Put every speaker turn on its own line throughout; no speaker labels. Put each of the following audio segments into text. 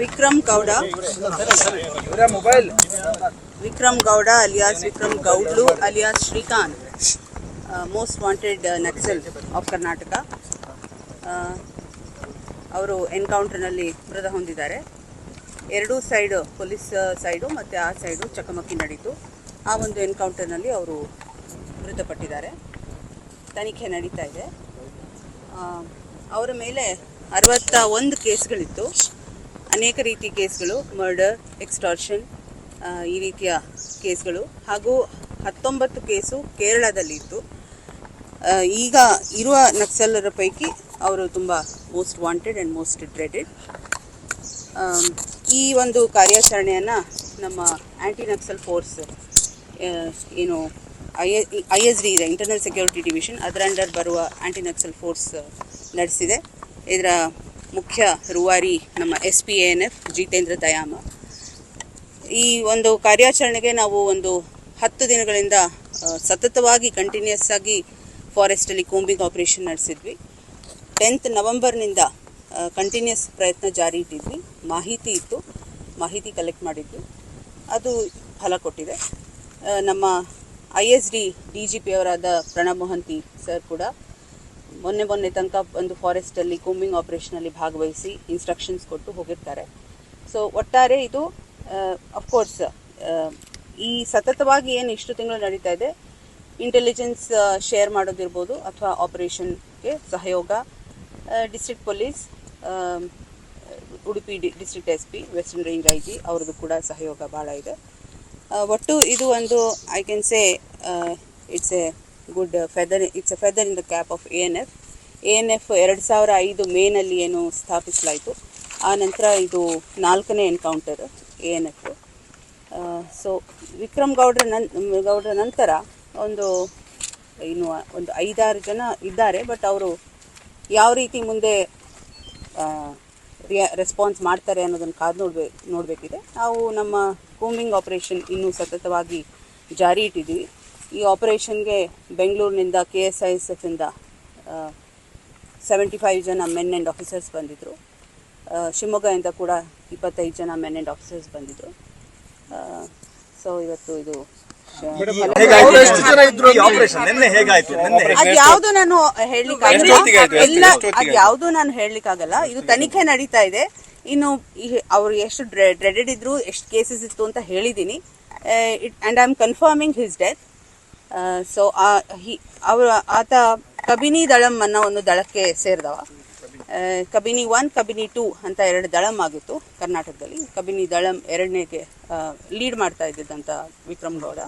Vikram Gowda. Vikram Gowda alias Vikram Gowdlu alias Srikanth. Most wanted Naxal of Karnataka ಅವರು ಎನ್ಕೌಂಟರ್ನಲ್ಲಿ ಮೃತ ಹೊಂದಿದ್ದಾರೆ. ಎರಡೂ ಸೈಡು ಪೊಲೀಸ್ ಸೈಡು ಮತ್ತು ಆ ಸೈಡು ಚಕಮಕಿ ನಡೀತು. ಆ ಒಂದು ಎನ್ಕೌಂಟರ್ನಲ್ಲಿ ಅವರು ಮೃತಪಟ್ಟಿದ್ದಾರೆ. ತನಿಖೆ ನಡೀತಾ ಇದೆ. ಅವರ ಮೇಲೆ ಅರವತ್ತ ಒಂದು ಕೇಸ್ಗಳಿತ್ತು. ಅನೇಕ ರೀತಿ ಕೇಸ್ಗಳು ಮರ್ಡರ್ ಎಕ್ಸ್ಟಾರ್ಷನ್ ಈ ರೀತಿಯ ಕೇಸ್ಗಳು. ಹಾಗೂ ಹತ್ತೊಂಬತ್ತು ಕೇಸು ಕೇರಳದಲ್ಲಿತ್ತು. ಇತ್ತು ಈಗ ಇರುವ ನಕ್ಸಲರ ಪೈಕಿ ಅವರು ತುಂಬ most wanted and most dreaded ಈ ಒಂದು ಕಾರ್ಯಾಚರಣೆಯನ್ನು ನಮ್ಮ ಆ್ಯಂಟಿ ನಕ್ಸಲ್ ಫೋರ್ಸ್ ಏನು ಐ ಐ ಎಸ್ ಡಿ ಇದೆ ಇಂಟರ್ನಲ್ ಸೆಕ್ಯೂರಿಟಿ ಡಿವಿಷನ್ ಅದರ ಅಂಡರ್ ಬರುವ ಆ್ಯಂಟಿ ನಕ್ಸಲ್ ಫೋರ್ಸ್ ನಡೆಸಿದೆ. ಇದರ ಮುಖ್ಯ ರೂವಾರಿ ನಮ್ಮ S P N F Jitendra Dayama. ಈ ಒಂದು ಕಾರ್ಯಾಚರಣೆಗೆ ನಾವು ಒಂದು ಹತ್ತು ದಿನಗಳಿಂದ ಸತತವಾಗಿ ಕಂಟಿನ್ಯೂಸ್ ಆಗಿ ಫಾರೆಸ್ಟಲ್ಲಿ ಕೂಂಬಿಂಗ್ ಆಪರೇಷನ್ ನಡೆಸಿದ್ವಿ. ಟೆಂತ್ ನವಂಬರ್ನಿಂದ ಕಂಟಿನ್ಯೂಸ್ ಪ್ರಯತ್ನ ಜಾರಿ ಇಟ್ಟಿದ್ವಿ. ಮಾಹಿತಿ ಇತ್ತು. ಮಾಹಿತಿ ಕಲೆಕ್ಟ್ ಮಾಡಿದ್ವಿ. ಅದು ಫಲ ಕೊಟ್ಟಿದೆ. ನಮ್ಮ I S D D G P ಅವರಾದ Pranab Mohanty sir ಕೂಡ ಮೊನ್ನೆ ಮೊನ್ನೆ ತನಕ ಒಂದು ಫಾರೆಸ್ಟಲ್ಲಿ ಕೂಂಬಿಂಗ್ ಆಪರೇಷನಲ್ಲಿ ಭಾಗವಹಿಸಿ ಇನ್ಸ್ಟ್ರಕ್ಷನ್ಸ್ ಕೊಟ್ಟು ಹೋಗಿರ್ತಾರೆ. ಸೊ ಒಟ್ಟಾರೆ ಇದು ಅಫ್ಕೋರ್ಸ್ ಈ ಸತತವಾಗಿ ಏನು ಇಷ್ಟು ತಿಂಗಳು ನಡೀತಾ ಇದೆ ಇಂಟೆಲಿಜೆನ್ಸ್ ಶೇರ್ ಮಾಡೋದಿರ್ಬೋದು ಅಥವಾ ಆಪರೇಷನ್ಗೆ ಸಹಯೋಗ district police Udupi district S P western range I G ಅವ್ರದ್ದು ಕೂಡ ಸಹಯೋಗ ಭಾಳ ಇದೆ. ಒಟ್ಟು ಇದು ಒಂದು I can say it's a good feather it's a feather in the cap of A N F A N F ಎರಡು ಸಾವಿರ ಐದು ಮೇನಲ್ಲಿ ಏನು ಸ್ಥಾಪಿಸಲಾಯಿತು. ಆ ನಂತರ ಇದು ನಾಲ್ಕನೇ encounter A N F so Vikram ಗೌಡ್ರ ನನ್, ಗೌಡ್ರ ನಂತರ ಒಂದು, ಇನ್ನು ಒಂದು ಐದಾರು ಜನ ಇದ್ದಾರೆ ಬಟ್ ಅವರು ಯಾವ ರೀತಿ ಮುಂದೆ ರೆಸ್ಪಾನ್ಸ್ ಮಾಡ್ತಾರೆ ಅನ್ನೋದನ್ನು ಕಾದು ನೋಡ್ಬೇ, ನೋಡಬೇಕಿದೆ. ನಾವು ನಮ್ಮ ಕೂಮಿಂಗ್ ಆಪರೇಷನ್ ಇನ್ನೂ ಸತತವಾಗಿ ಜಾರಿ ಇಟ್ಟಿದ್ದೀವಿ. ಈ ಆಪರೇಷನ್ಗೆ ಬೆಂಗಳೂರಿನಿಂದ ಕೆ ಎಸ್ ಐ ಎಸ್ ಎಫಿಂದ ಸೆವೆಂಟಿ ಫೈವ್ ಜನ ಮೆನ್ ಆ್ಯಂಡ್ ಆಫೀಸರ್ಸ್ ಬಂದಿದ್ದರು ಶಿವಮೊಗ್ಗದಿಂದ ಕೂಡ ಇಪ್ಪತ್ತೈದು ಜನ ಮೆನ್ ಆ್ಯಂಡ್ ಆಫೀಸರ್ಸ್ ಬಂದಿದ್ದರು ಸೊ ಇವತ್ತು ಇದು
ಹೇಗೆ-
ನಾನು ಹೇಳಲಿಕ್ಕಾಗಲ್ಲ ಎಲ್ಲ
ಎಷ್ಟೊತ್ತಿಗೆ
ಅದ್ ಯಾವ್ದು ನಾನು ಹೇಳಲಿಕ್ಕಾಗಲ್ಲ ಇದು ತನಿಖೆ ನಡೀತಾ ಇದೆ. ಇನ್ನು ಅವರು ಅವ್ರು ಎಷ್ಟು ಡ್ರೆಡೆಡ್ ಇದ್ರು ಎಷ್ಟು ಕೇಸಸ್ ಇತ್ತು ಅಂತ ಹೇಳಿದ್ದೀನಿ. And I am confirming his death so ಅವರ, ಆತ ಕಬಿನಿ ದಳಂ ಅನ್ನೋ ಒಂದು ದಳಕ್ಕೆ ಸೇರಿದವ. ಕಬಿನಿ ಒನ್ ಕಬಿನಿ ಟೂ ಅಂತ ಎರಡು ದಳಂ ಆಗಿತ್ತು ಕರ್ನಾಟಕದಲ್ಲಿ. ಕಬಿನಿ ದಳಂ ಎರಡನೇಗೆ ಲೀಡ್ ಮಾಡ್ತಾ ಇದ್ದಂತ ವಿಕ್ರಮ್ ಗೌಡ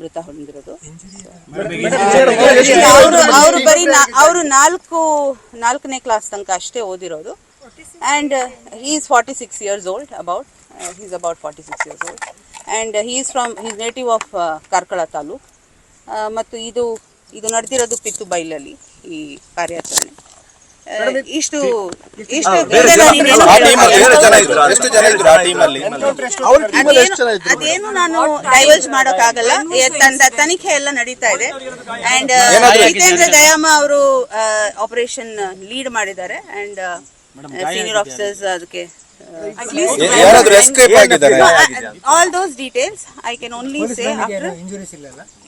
ಮೃತ ಹೊಂದಿರೋದು. ಅವರು ಅವರು ಬರೀ ಅವರು ನಾಲ್ಕು, ನಾಲ್ಕನೇ ಕ್ಲಾಸ್ ತನಕ ಅಷ್ಟೇ ಓದಿರೋದು. And he is forty six years old about he's about forty six years old and he is from he's native of Karkala taluk ಮತ್ತು ಇದು ಇದು ನಡೆದಿರೋದು ಪಿತ್ತು ಬೈಲಲ್ಲಿ ಈ ಕಾರ್ಯಾಚರಣೆ. ಇಷ್ಟು ಇಷ್ಟು ಅದೇನು ನಾನು ಡೈವರ್ಸ್ ಮಾಡೋಕ್ಕಾಗಲ್ಲ. ತನಿಖೆ ಎಲ್ಲ ನಡೀತಾ ಇದೆ. ಅಂಡ್ ಜಿತೇಂದ್ರ ದಯಾಮ ಅವರು ಆಪರೇಷನ್ ಲೀಡ್ ಮಾಡಿದ್ದಾರೆ. ಅಂಡ್ ಸೀನಿಯರ್ ಆಫೀಸರ್ಸ್ ಅದಕ್ಕೆ
ಯಾರಾದ್ರೂ ಎಸ್ಕೇಪ್ ಆಗಿದ್ದಾರೆ
all those details I can only say after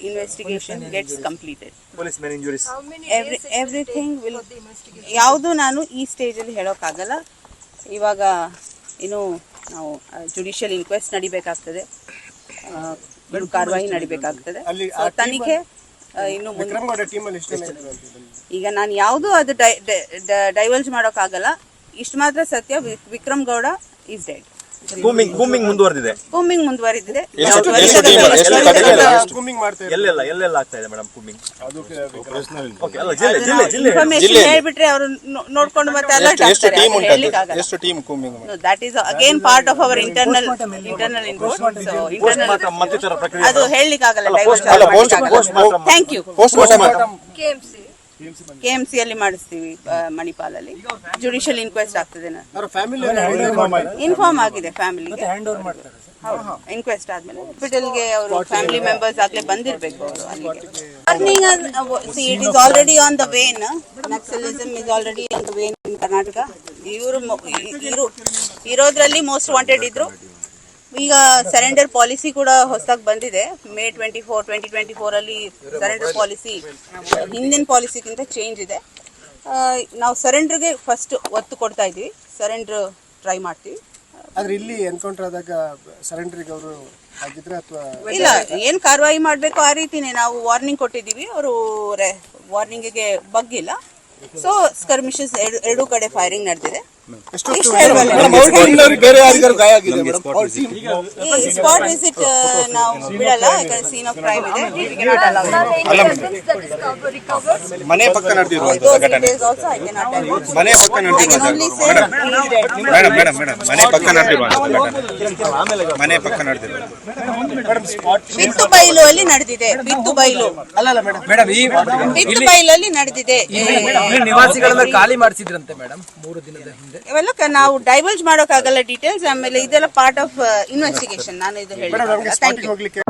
investigation gets completed everything will ಯಾವುದು ನಾನು ಈ ಸ್ಟೇಜಲ್ಲಿ ಹೇಳೋಕ್ಕಾಗಲ್ಲ. ಇವಾಗ ಇನ್ನು ನಾವು ಜುಡಿಷಿಯಲ್ ಇನ್ಕ್ವೆಸ್ಟ್ ನಡಿಬೇಕಾಗ್ತದೆ. ಕಾರ್ವಾಯಿ ಇನ್ನು ಕಾರ್ಯವಾಹಿ ನಡಿಬೇಕಾಗ್ತದೆ. ತನಿಖೆ ಇನ್ನು ಮುಂದೆ ಈಗ ನಾನು ಯಾವುದು ಅದು ಡೈವಲ್ಜ್ ಮಾಡೋಕ್ಕಾಗಲ್ಲ. ಇಷ್ಟು ಮಾತ್ರ ಸತ್ಯ. V- Vikram Gowda is dead
combing combing ಮುಂದುವರೆದಿದೆ.
ಮುಂದುವರಿದಿದೆ.
ಎಷ್ಟು-
ವರ್ಷದ
ಎಷ್ಟು team-
ಮೇಲೆ-
ಎಷ್ಟು
ವರ್ಷದ
ಕಡೆಗೆ
ಮೇಲೆ-
ಎಲ್ಲೆಲ್ಲ ಎಲ್ಲೆಲ್ಲ ಆಗ್ತಾ ಇದೆ ಮೇಡಮ್ ಕೂಮಿಂಗ್ ಓಕೆ ಅಲ್ಲ ಜಿಲ್ಲೆ ಜಿಲ್ಲೆ ಜಿಲ್ಲೆ
ಇನ್ಫಾರ್ಮೇಶನ್. ಹೇಳ್ಬಿಟ್ರೆ ಅವರು ನೋಡ್ಕೊಂಡು ಮತ್ತೆ ಅಲರ್ಟ್
ಎಷ್ಟು
ಆಗ್ತಾರೆ.
ಟೀಮ್
ಅದು
ಉಂಟು
ಹೇಳ್ಲಿಕ್ಕಾಗಲ್ಲ.
ಎಷ್ಟು team combing
No, that is again part of our internal internal input. So internal
ಮಾತ್ರ ಮತ್ತಿತರ ಪ್ರಕ್ರಿಯೆ
ಅದು ಹೇಳಲಿಕ್ಕೆ
ಅಲ್ಲ post post
thank you
post mortem
K M C ಅಲ್ಲಿ ಮಾಡಿಸ್ತೀವಿ ಮಣಿಪಾಲಲ್ಲಿ. ಜುಡಿಷಿಯಲ್ ಇನ್ಕ್ವೆಸ್ಟ್ ಆಗ್ತದೆ ಇನ್ಫಾರ್ಮ್ ಆಗಿದೆ? ಫ್ಯಾಮಿಲಿ ಇನ್ಕ್ವೆಸ್ಟ್ ಆದ್ಮೇಲೆ ಹಾಸ್ಪಿಟಲ್ಗೆ ಅವರು ಫ್ಯಾಮಿಲಿ ಮೆಂಬರ್ಸ್ ಆಗ್ಲೇ ಬಂದಿರಬೇಕು ಅವರು ಅಲ್ಲಿಗೆ. See it is already on the wane naxalism is already on the wane in Karnataka ಇವರು ಇವರು ಇರೋದ್ರಲ್ಲಿ ಮೋಸ್ಟ್ ವಾಂಟೆಡ್ ಇದ್ರು. ಈಗ ಸರೆಂಡರ್ ಪಾಲಿಸಿ ಕೂಡ ಹೊಸದಾಗಿ ಬಂದಿದೆ. May twenty four twenty twenty ಫೋರಲ್ಲಿ surrender policy ಹಿಂದಿನ ಪಾಲಿಸಿಗಿಂತ ಚೇಂಜ್ ಇದೆ. ನಾವು ಸರೆಂಡರ್ಗೆ ಫಸ್ಟ್ ಒತ್ತು ಕೊಡ್ತಾ ಇದ್ದೀವಿ ಸರೆಂಡರ್ ಟ್ರೈ ಮಾಡ್ತೀವಿ.
ಆದ್ರೆ ಇಲ್ಲಿ ಎನ್ಕೌಂಟರ್ ಆದಾಗ ಸರೆಂಡರ್ಗೆ ಅವರು ಆಗಿದ್ರೆ ಅಥವಾ
ಇಲ್ಲ ಏನ್ ಕಾರ್ವಾಯಿ ಮಾಡ್ಬೇಕು ಆ ರೀತಿನೇ. ನಾವು ವಾರ್ನಿಂಗ್ ಕೊಟ್ಟಿದ್ದೀವಿ. ಅವರು ವಾರ್ನಿಂಗಿಗೆ ಬಗ್ಗಿಲ್ಲ. ಸೊ ಸ್ಕರ್ಮಿಷಸ್ ಎರಡು ಕಡೆ ಫೈರಿಂಗ್ ನಡೆದಿದೆ.
ಬೇರೆ ಯಾರಿಗಾರು ಗಾಯ ಆಗಿದೆ ಮೇಡಮ್
ಈ ಸ್ಪಾಟ್ ವಿಸಿಟ್ ನಾವು ಬಿಡಲ್ಲ ಯಾಕಂದ್ರೆ ಸೀನ್ ಆಫ್ ಕ್ರೈಮ್ ಇದೆ. We cannot allow it.
ಮನೆ ಪಕ್ಕ ಘಟನೆ. ಮನೆ ಪಕ್ಕ. ಮೇಡಮ್ ಮೇಡಮ್ ಮೇಡಮ್ ಮನೆ ಪಕ್ಕ ಘಟನೆ. ಮನೆ ಪಕ್ಕ
ಪಿತ್ತು ಬೈಲು ಅಲ್ಲಿ ನಡೆದಿದೆ. ಬಿತ್ತು ಬೈಲು.
ಅಲ್ಲಲ್ಲ ಮೇಡಮ್
ಮೇಡಮ್ ಈ
ಪಿತ್ತು ಬೈಲಲ್ಲಿ ನಡೆದಿದೆ.
ನಿವಾಸಿಗಳನ್ನ ಖಾಲಿ ಮಾಡಿಸಿದ್ರಂತೆ ಮೇಡಮ್ ಮೂರು ದಿನದ ಹಿಂದೆ.
ಇವೆಲ್ಲ ಕ- ನಾವು ಡೈವರ್ಜ್ ಮಾಡೋಕ್ಕಾಗಲ್ಲ ಡೀಟೇಲ್ಸ್ ಆಮೇಲೆ ಇದೆಲ್ಲ ಪಾರ್ಟ್ ಆಫ್ ಇನ್ವೆಸ್ಟಿಗೇಷನ್ ನಾನು ಇದು ಹೇಳಿ
ಹೋಗ್ಲಿಕ್ಕೆ